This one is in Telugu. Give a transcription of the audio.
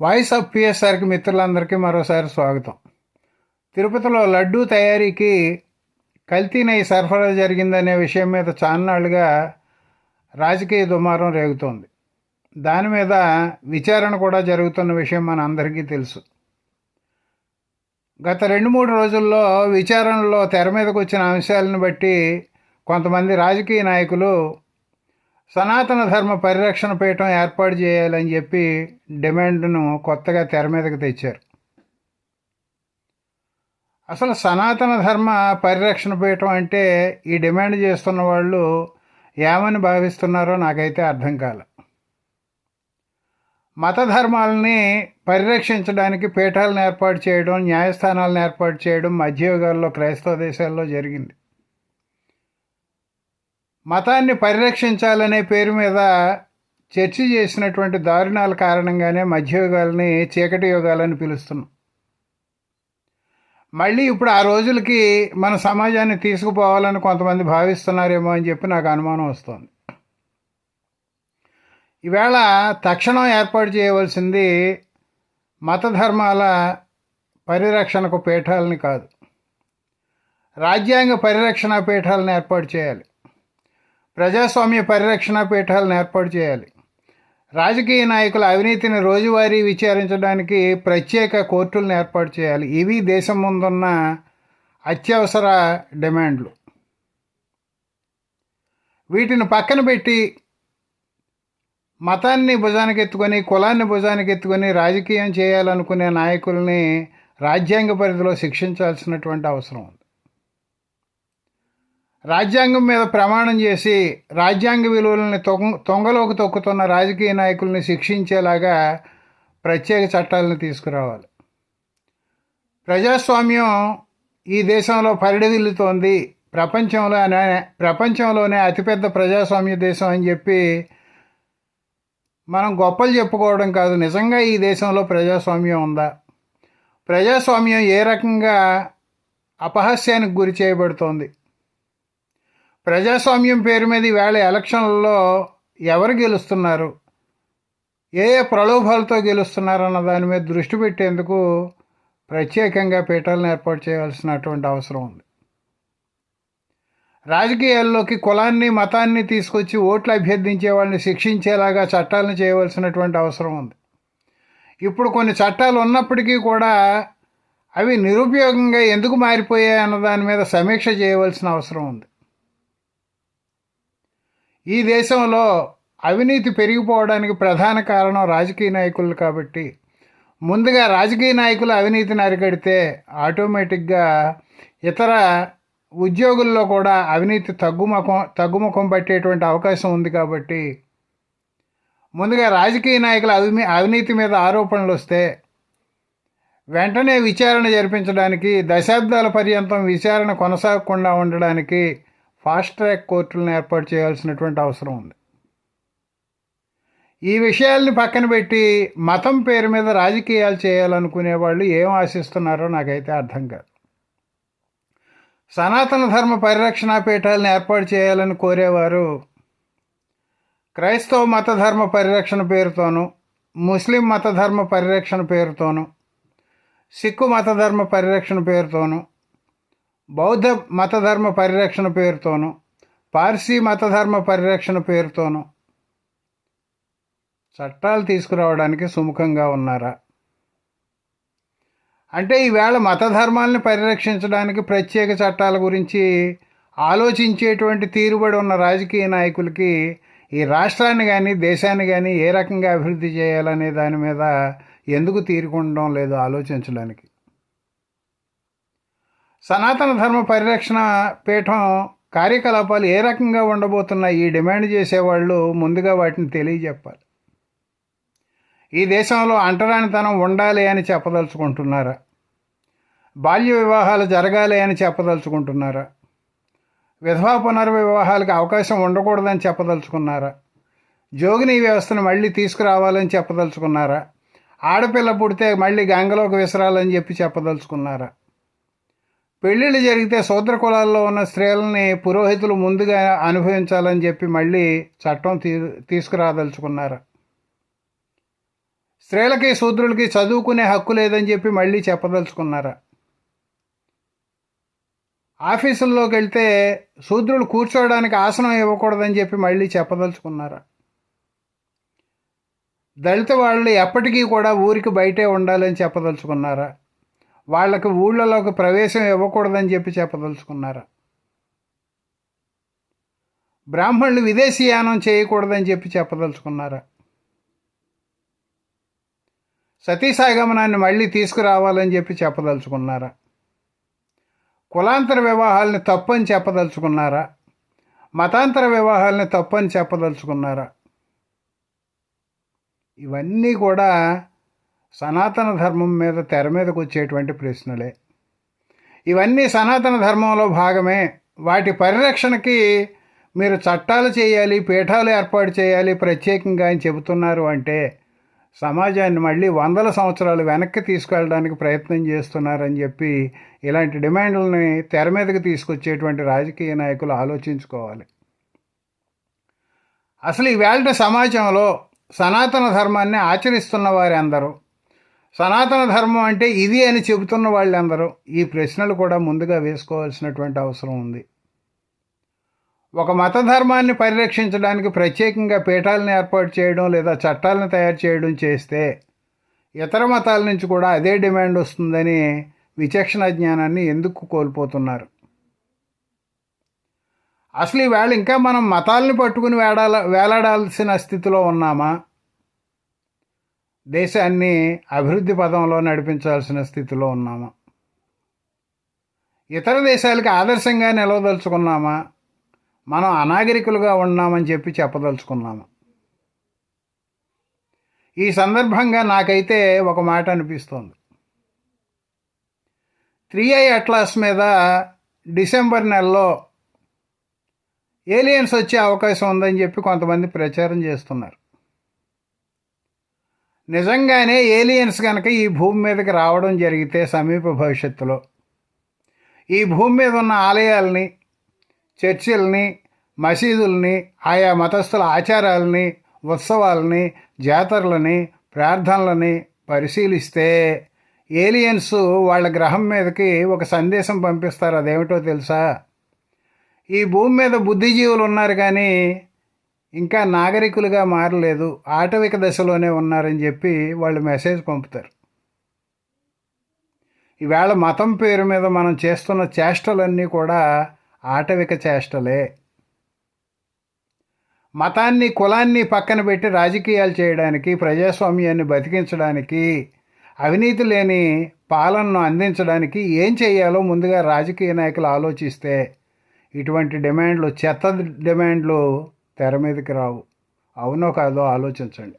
వాయిస్ ఆఫ్ పిఎస్ఆర్కి మిత్రులందరికీ మరోసారి స్వాగతం. తిరుపతిలో లడ్డూ తయారీకి కల్తీ నెయ్యి సరఫరా జరిగిందనే విషయం మీద చాన్నాళ్ళుగా రాజకీయ దుమారం రేగుతోంది. దాని మీద విచారణ కూడా జరుగుతున్న విషయం మన అందరికీ తెలుసు. గత రెండు మూడు రోజుల్లో విచారణలో తెర మీదకు వచ్చిన అంశాలను బట్టి కొంతమంది రాజకీయ నాయకులు సనాతన ధర్మ పరిరక్షణ పీఠం ఏర్పాటు చేయాలని చెప్పి డిమాండ్ను కొత్తగా తెర మీదకు తెచ్చారు. అసలు సనాతన ధర్మ పరిరక్షణ పీఠం అంటే ఈ డిమాండ్ చేస్తున్న వాళ్ళు ఏమని భావిస్తున్నారో నాకైతే అర్థం కాల. మత ధర్మాలని పరిరక్షించడానికి పీఠాలను ఏర్పాటు చేయడం న్యాయస్థానాలను ఏర్పాటు చేయడం మధ్యయుగాల్లో క్రైస్తవ దేశాల్లో జరిగింది. మతాన్ని పరిరక్షించాలనే పేరు మీద చర్చ చేసినటువంటి దారుణాల కారణంగానే మధ్యయుగాలని చీకటి యుగాలని పిలుస్తున్నాం. మళ్ళీ ఇప్పుడు ఆ రోజులకి మన సమాజాన్ని తీసుకుపోవాలని కొంతమంది భావిస్తున్నారేమో అని చెప్పి నాకు అనుమానం వస్తుంది. ఈవేళ తక్షణం ఏర్పాటు చేయవలసింది మత ధర్మాల పరిరక్షణకు పీఠాలని కాదు. రాజ్యాంగ పరిరక్షణ పీఠాలను ఏర్పాటు చేయాలి. ప్రజాస్వామ్య పరిరక్షణ పీఠాలను ఏర్పాటు చేయాలి. రాజకీయ నాయకుల అవినీతిని రోజువారీ విచారించడానికి ప్రత్యేక కోర్టులను ఏర్పాటు చేయాలి. ఇవి దేశం ముందున్న అత్యవసర డిమాండ్లు. వీటిని పక్కన పెట్టి మతాన్ని భుజానికి ఎత్తుకొని కులాన్ని భుజానికి ఎత్తుకొని రాజకీయం చేయాలనుకునే నాయకుల్ని రాజ్యాంగ పరిధిలో శిక్షించాల్సినటువంటి అవసరం ఉంది. రాజ్యాంగం మీద ప్రమాణం చేసి రాజ్యాంగ విలువలని తొంగ తొంగలోకి తొక్కుతున్న రాజకీయ నాయకుల్ని శిక్షించేలాగా ప్రత్యేక చట్టాలను తీసుకురావాలి. ప్రజాస్వామ్యం ఈ దేశంలో పరిడవిల్లుతోంది ప్రపంచంలో ప్రపంచంలోనే అతిపెద్ద ప్రజాస్వామ్య దేశం అని చెప్పి మనం గొప్పలు చెప్పుకోవడం కాదు. నిజంగా ఈ దేశంలో ప్రజాస్వామ్యం ఉందా? ప్రజాస్వామ్యం ఏ రకంగా అపహాస్యానికి గురి చేయబడుతోంది? ప్రజాస్వామ్యం పేరు మీద ఈవేళ ఎలక్షన్లలో ఎవరు గెలుస్తున్నారు? ఏ ఏ ప్రలోభాలతో గెలుస్తున్నారు అన్న దాని మీద దృష్టి పెట్టేందుకు ప్రత్యేకంగా పీఠాలను ఏర్పాటు చేయాల్సినటువంటి అవసరం ఉంది. రాజకీయాల్లోకి కులాన్ని మతాన్ని తీసుకొచ్చి ఓట్లు అభ్యర్థించే వాళ్ళని శిక్షించేలాగా చట్టాలను చేయవలసినటువంటి అవసరం ఉంది. ఇప్పుడు కొన్ని చట్టాలు ఉన్నప్పటికీ కూడా అవి నిరుపయోగంగా ఎందుకు మారిపోయాయి అన్న దాని మీద సమీక్ష చేయవలసిన అవసరం ఉంది. ఈ దేశంలో అవినీతి పెరిగిపోవడానికి ప్రధాన కారణం రాజకీయ నాయకులు కాబట్టి. ముందుగా రాజకీయ నాయకులు అవినీతిని అరికడితే ఆటోమేటిక్గా ఇతర ఉద్యోగుల్లో కూడా అవినీతి తగ్గుముఖం తగ్గుముఖం పట్టేటువంటి అవకాశం ఉంది కాబట్టి. ముందుగా రాజకీయ నాయకుల అవి అవినీతి మీద ఆరోపణలు వస్తే వెంటనే విచారణ జరిపించడానికి దశాబ్దాల పర్యంతం విచారణ కొనసాగకుండా ఉండడానికి ఫాస్ట్ ట్రాక్ కోర్టులను ఏర్పాటు చేయాల్సినటువంటి అవసరం ఉంది. ఈ విషయాల్ని పక్కన పెట్టి మతం పేరు మీద రాజకీయాలు చేయాలనుకునే వాళ్ళు ఏం ఆశిస్తున్నారో నాకైతే అర్థం కాదు. సనాతన ధర్మ పరిరక్షణ పీఠాలను ఏర్పాటు చేయాలని కోరేవారు క్రైస్తవ మత ధర్మ పరిరక్షణ పేరుతోనూ ముస్లిం మత ధర్మ పరిరక్షణ పేరుతోనూ సిక్కు మత ధర్మ పరిరక్షణ పేరుతోనూ బౌద్ధ మతధర్మ పరిరక్షణ పేరుతోనూ పార్సీ మతధర్మ పరిరక్షణ పేరుతోనూ చట్టాలు తీసుకురావడానికి సుముఖంగా ఉన్నారా? అంటే ఈవేళ మత ధర్మాలను పరిరక్షించడానికి ప్రత్యేక చట్టాల గురించి ఆలోచించేటువంటి తీరుబడి ఉన్న రాజకీయ నాయకులకి ఈ రాష్ట్రాన్ని కానీ దేశాన్ని కానీ ఏ రకంగా అభివృద్ధి చేయాలనే దాని మీద ఎందుకు తీరుకుండడం లేదు ఆలోచించడానికి? సనాతన ధర్మ పరిరక్షణ పీఠం కార్యకలాపాలు ఏ రకంగా ఉండబోతున్నాయి? ఈ డిమాండ్ చేసేవాళ్ళు ముందుగా వాటిని తెలియజెప్పాలి. ఈ దేశంలో అంటరానితనం ఉండాలి అని చెప్పదలుచుకుంటున్నారా? బాల్య వివాహాలు జరగాలి అని చెప్పదలుచుకుంటున్నారా? విధవా పునర్వివాహాలకు అవకాశం ఉండకూడదని చెప్పదలుచుకున్నారా? జోగిని వ్యవస్థను మళ్ళీ తీసుకురావాలని చెప్పదలుచుకున్నారా? ఆడపిల్ల పుడితే మళ్ళీ గంగలోకి విసరాలని చెప్పి చెప్పదలుచుకున్నారా? పెళ్ళిళ్ళు జరిగితే శూద్ర కులాల్లో ఉన్న స్త్రీలని పురోహితులు ముందుగా అనుభవించాలని చెప్పి మళ్ళీ చట్టం తీ తీసుకురాదలుచుకున్నారు. స్త్రీలకి శూద్రులకి చదువుకునే హక్కు లేదని చెప్పి మళ్ళీ చెప్పదలుచుకున్నారా. ఆఫీసుల్లోకి వెళ్తే శూద్రులు కూర్చోవడానికి ఆసనం ఇవ్వకూడదని చెప్పి మళ్ళీ చెప్పదలుచుకున్నారా. దళిత వాళ్ళు ఎప్పటికీ కూడా ఊరికి బయటే ఉండాలని చెప్పదలుచుకున్నారా. వాళ్ళకి ఊళ్ళలోకి ప్రవేశం ఇవ్వకూడదని చెప్పి చెప్పదలుచుకున్నారా. బ్రాహ్మణులు విదేశీయానం చేయకూడదని చెప్పి చెప్పదలుచుకున్నారా. సతీసాగమనాన్ని మళ్ళీ తీసుకురావాలని చెప్పి చెప్పదలుచుకున్నారా. కులాంతర వివాహాలని తప్పని చెప్పదలుచుకున్నారా. మతాంతర వివాహాలని తప్పని చెప్పదలుచుకున్నారా. ఇవన్నీ కూడా సనాతన ధర్మం మీద తెర మీదకు వచ్చేటువంటి ప్రశ్నలే. ఇవన్నీ సనాతన ధర్మంలో భాగమే. వాటి పరిరక్షణకి మీరు చట్టాలు చేయాలి పీఠాలు ఏర్పాటు చేయాలి ప్రత్యేకంగా అని చెబుతున్నారు అంటే సమాజాన్ని మళ్ళీ వందల సంవత్సరాలు వెనక్కి తీసుకెళ్ళడానికి ప్రయత్నం చేస్తున్నారని చెప్పి ఇలాంటి డిమాండ్లని తెర మీదకి తీసుకొచ్చేటువంటి రాజకీయ నాయకులు ఆలోచించుకోవాలి. అసలు ఈవేళ సమాజంలో సనాతన ధర్మాన్ని ఆచరిస్తున్న వారందరూ? అందరూ సనాతన ధర్మం అంటే ఇది అని చెబుతున్న వాళ్ళందరూ ఈ ప్రశ్నలు కూడా ముందుగా వేసుకోవాల్సినటువంటి అవసరం ఉంది. ఒక మత ధర్మాన్ని పరిరక్షించడానికి ప్రత్యేకంగా పీఠాలను ఏర్పాటు చేయడం లేదా చట్టాలను తయారు చేయడం చేస్తే ఇతర మతాల నుంచి కూడా అదే డిమాండ్ వస్తుందని విచక్షణ జ్ఞానాన్ని ఎందుకు కోల్పోతున్నారు? అసలు ఈవేళ ఇంకా మనం మతాలని పట్టుకుని వేడాల వేలాడాల్సిన స్థితిలో ఉన్నామా? దేశాన్ని అభివృద్ధి పదంలో నడిపించాల్సిన స్థితిలో ఉన్నామా? ఇతర దేశాలకి ఆదర్శంగా నిలవదలుచుకున్నామా? మనం అనాగరికులుగా ఉన్నామని చెప్పి చెప్పదలుచుకున్నాము? ఈ సందర్భంగా నాకైతే ఒక మాట అనిపిస్తోంది. త్రీ ఐ అట్లాస్ మీద డిసెంబర్ నెలలో ఏలియన్స్ వచ్చే అవకాశం ఉందని చెప్పి కొంతమంది ప్రచారం చేస్తున్నారు. నిజంగానే ఏలియన్స్ కనుక ఈ భూమి మీదకి రావడం జరిగితే సమీప భవిష్యత్తులో. ఈ భూమి మీద ఉన్న ఆలయాల్ని చర్చిల్ని మసీదుల్ని ఆయా మతస్థుల ఆచారాలని ఉత్సవాలని జాతరలని ప్రార్థనలని పరిశీలిస్తే ఏలియన్స్ వాళ్ళ గ్రహం మీదకి ఒక సందేశం పంపిస్తారు. అదేమిటో తెలుసా? ఈ భూమి మీద బుద్ధిజీవులు ఉన్నారు కానీ ఇంకా నాగరికులుగా మారలేదు ఆటవిక దశలోనే ఉన్నారని చెప్పి వాళ్ళు మెసేజ్ పంపుతారు. ఈవేళ మతం పేరు మీద మనం చేస్తున్న చేష్టలన్నీ కూడా ఆటవిక చేష్టలే. మతాన్ని కులాన్ని పక్కన పెట్టి రాజకీయాలు చేయడానికి ప్రజాస్వామ్యాన్ని బతికించడానికి అవినీతి లేని పాలనను అందించడానికి ఏం చేయాలో ముందుగా రాజకీయ నాయకులు ఆలోచిస్తే ఇటువంటి డిమాండ్లు చెత్త డిమాండ్లు తెర మీదకి రావు. అవునో కాదో ఆలోచించండి.